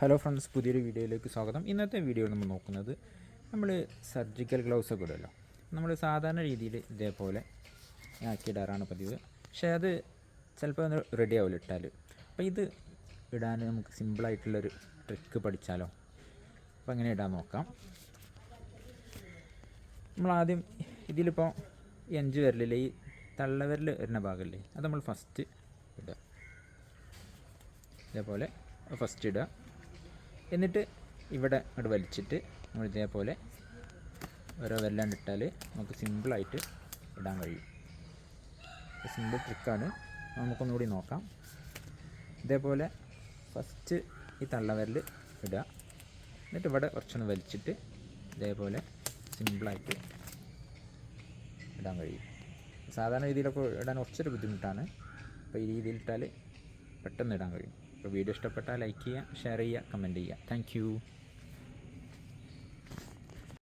Hello friends പുതിയൊരു വീഡിയോയിലേക്ക് സ്വാഗതം. ഇന്നത്തെ വീഡിയോ നമ്മൾ നോക്കുന്നത് നമ്മൾ സർജിക്കൽ ഗ്ലൗസ് ഒക്കെ ഇടുമല്ലോ നമ്മൾ സാധാരണ രീതിയിൽ ഇതേപോലെ ആക്കിയിടാറാണ് പതിവ്. പക്ഷേ അത് ചിലപ്പോൾ അത് റെഡി ആവില്ല ഇട്ടാൽ അപ്പോൾ ഇത് ഇടാൻ നമുക്ക് സിമ്പിളായിട്ടുള്ളൊരു ട്രിക്ക് പഠിച്ചാലോ? അപ്പോൾ അങ്ങനെ ഇടാൻ നോക്കാം. നമ്മൾ ആദ്യം ഇതിലിപ്പോൾ ഈ അഞ്ച് വിരലിൽ ഈ തള്ളവിരൽ വരുന്ന ഭാഗമല്ലേ അത് നമ്മൾ ഫസ്റ്റ് ഇടുക. ഇതേപോലെ ഫസ്റ്റ് ഇടുക. എന്നിട്ട് ഇവിടെ അങ്ങോട്ട് വലിച്ചിട്ട് നമ്മൾ ഇതേപോലെ ഓരോ വെല്ലാണ്ട് ഇട്ടാൽ നമുക്ക് സിമ്പിളായിട്ട് ഇടാൻ കഴിയും. സിമ്പിൾ ട്രിക്കാണ് നമുക്കൊന്നുകൂടി നോക്കാം. ഇതേപോലെ ഫസ്റ്റ് ഈ തള്ള വരൽ ഇടുക. എന്നിട്ട് ഇവിടെ കുറച്ചൊന്ന് വലിച്ചിട്ട് ഇതേപോലെ സിമ്പിളായിട്ട് ഇടാൻ കഴിയും. സാധാരണ രീതിയിലൊക്കെ ഇടാൻ കുറച്ചൊരു ബുദ്ധിമുട്ടാണ്. അപ്പോൾ ഈ രീതിയിൽ ഇട്ടാൽ പെട്ടെന്ന് ഇടാൻ കഴിയും. വീഡിയോ ഇഷ്ടപ്പെട്ടാൽ ലൈക്ക് ചെയ്യുക ഷെയർ ചെയ്യുക കമന്റ് ചെയ്യുക. താങ്ക്